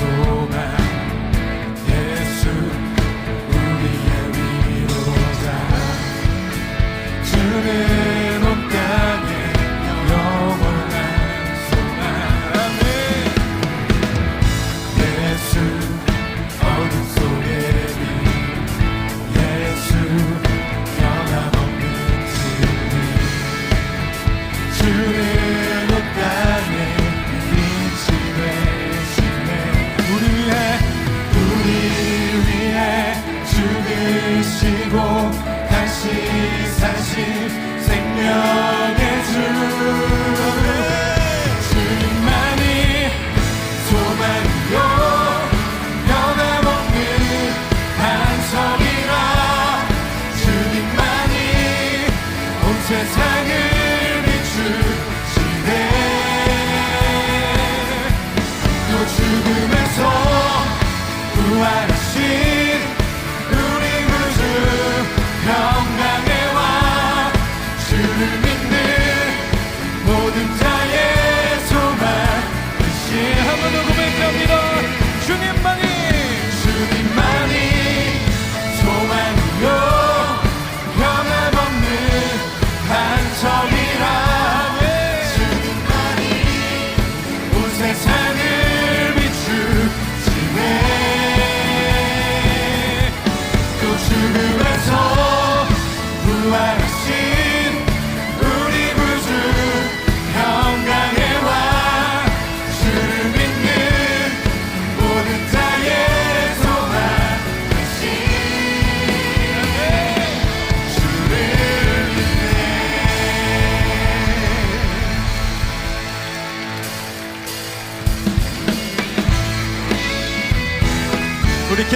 주님.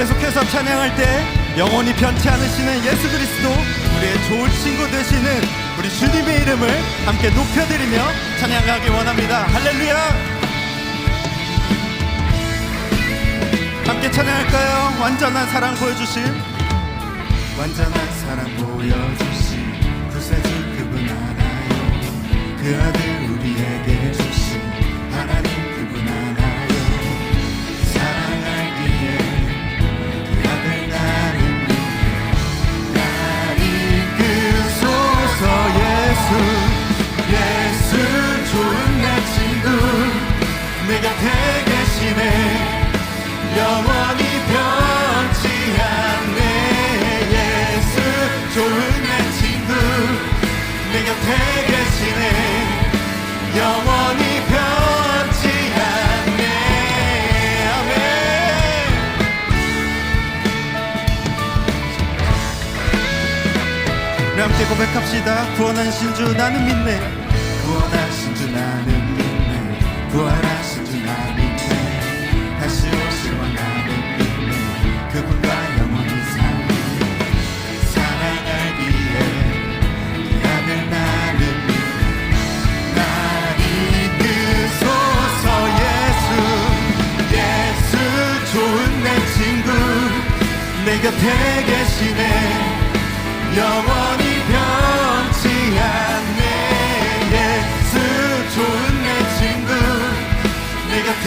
계속해서 찬양할 때 영원히 변치 않으시는 예수 그리스도 우리의 좋은 친구 되시는 우리 주님의 이름을 함께 높여드리며 찬양하기 원합니다. 할렐루야! 함께 찬양할까요? 완전한 사랑 보여주신 완전한 사랑 보여주신 구세주 그분 알아요? 그 아들 고백합시다. 구원하신 주 나는 믿네. 구원하신 주 나는 믿네. 부활하신 주 나는 믿네. 다시 오실 왕 나는 믿네. 그분과 영원히 살네. 사랑하기에 그 아들 나는 믿네. 날 이끄소서 예수 예수 좋은 내 친구. 내 곁에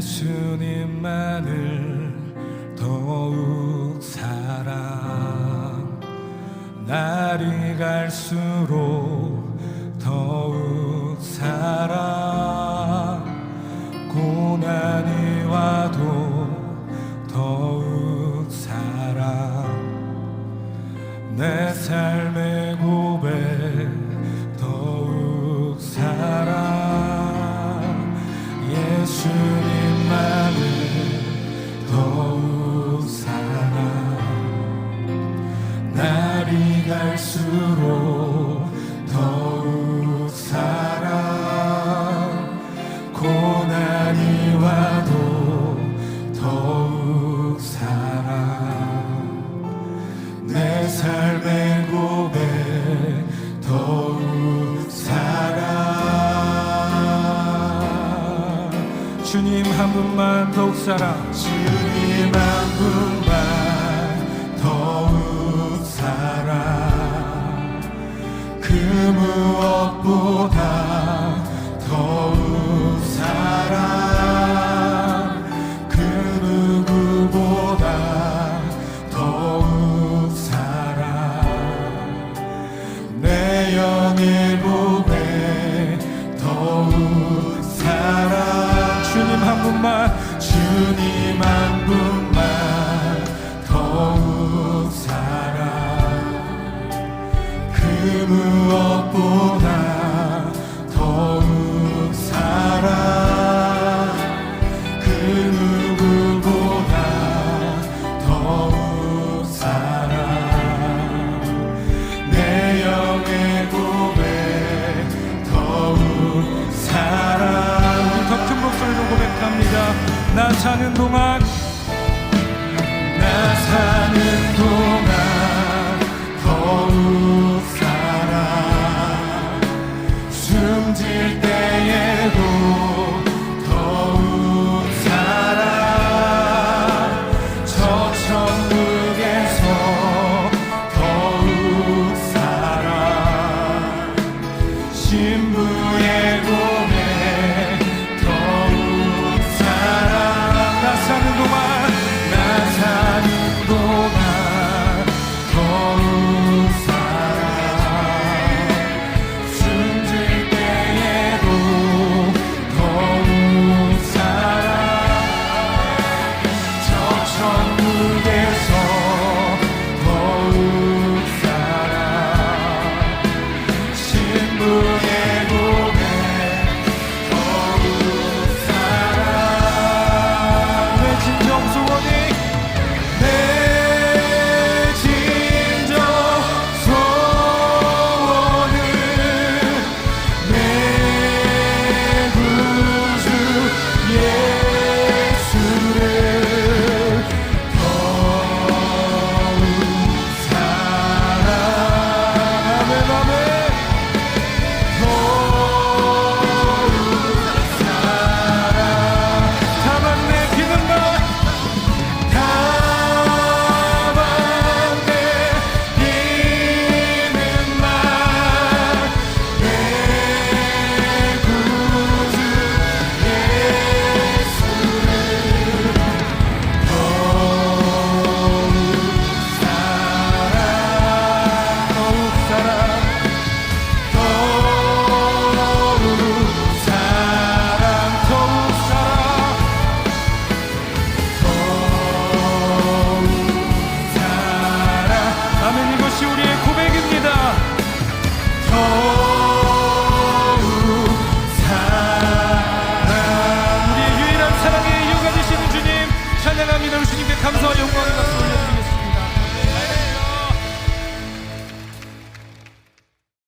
예수님만을 더욱 사랑. 날이 갈수록 더욱 사랑. 고난이 와도 더욱 사랑. 내 삶의 고 만큼만 더욱 사랑 주님만큼만 더욱 사랑 그 무엇보다 더욱 사랑